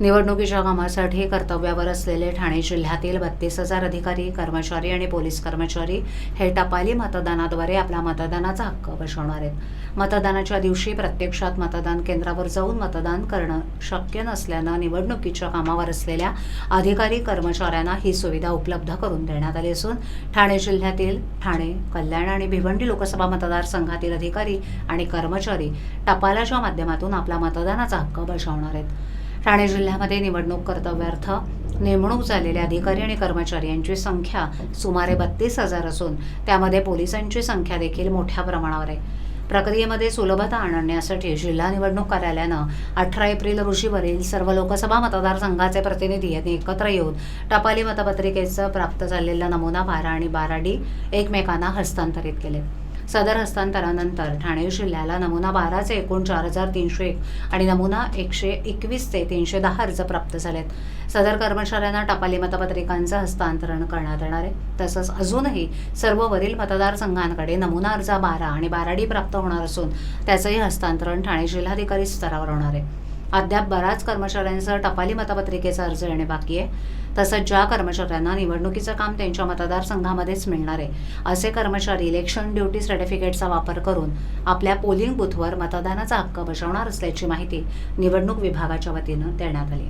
निवडणुकीच्या कामासाठी कर्तव्यावर असलेले ठाणे जिल्ह्यातील बत्तीस हजार अधिकारी कर्मचारी आणि पोलीस कर्मचारी हे टपाली मतदानाद्वारे आपला मतदानाचा हक्क बजावणार आहेत. मतदानाच्या दिवशी प्रत्यक्षात मतदान केंद्रावर जाऊन मतदान करणं शक्य नसल्यानं निवडणुकीच्या कामावर असलेल्या अधिकारी कर्मचाऱ्यांना ही सुविधा उपलब्ध करून देण्यात आली असून ठाणे जिल्ह्यातील ठाणे कल्याण आणि भिवंडी लोकसभा मतदारसंघातील अधिकारी आणि कर्मचारी टपालाच्या माध्यमातून आपला मतदानाचा हक्क बजावणार आहेत. ठाणे जिल्ह्यामध्ये निवडणूक कर्तव्यार्थ नेमणूक झालेले अधिकारी आणि कर्मचारी यांची संख्या सुमारे बत्तीस हजार असून त्यामध्ये पोलिसांची संख्या देखील मोठ्या प्रमाणावर आहे. प्रक्रियेमध्ये सुलभता आणण्यासाठी जिल्हा निवडणूक कार्यालयानं अठरा एप्रिल रोजीवरील सर्व लोकसभा मतदारसंघाचे प्रतिनिधी यांनी एकत्र येऊन टपाली मतपत्रिकेचं प्राप्त झालेला नमुना बारा आणि बारा डी एकमेकांना हस्तांतरित केले. सदर हस्तांतरानंतर ठाणे जिल्ह्याला नमुना बाराचे एकूण चार हजार तीनशे एक आणि नमुना एकशे एकवीसचे तीनशे दहा अर्ज प्राप्त झालेत. सदर कर्मचाऱ्यांना टपाली मतपत्रिकांचं हस्तांतरण करण्यात येणार आहे. तसंच अजूनही सर्व वरील मतदारसंघांकडे नमुना अर्ज बारा आणि बाराडी प्राप्त होणार असून त्याचंही हस्तांतरण ठाणे जिल्हाधिकारी स्तरावर होणार आहे. अद्याप बऱ्याच कर्मचाऱ्यांसह टपाली मतपत्रिकेचा अर्ज येणे बाकी आहे. तसंच ज्या कर्मचाऱ्यांना निवडणुकीचं काम त्यांच्या मतदारसंघामध्येच मिळणार आहे असे कर्मचारी इलेक्शन ड्युटी सर्टिफिकेटचा वापर करून आपल्या पोलिंग बूथवर मतदानाचा हक्क बजावणार असल्याची माहिती निवडणूक विभागाच्या वतीनं देण्यात आली आहे.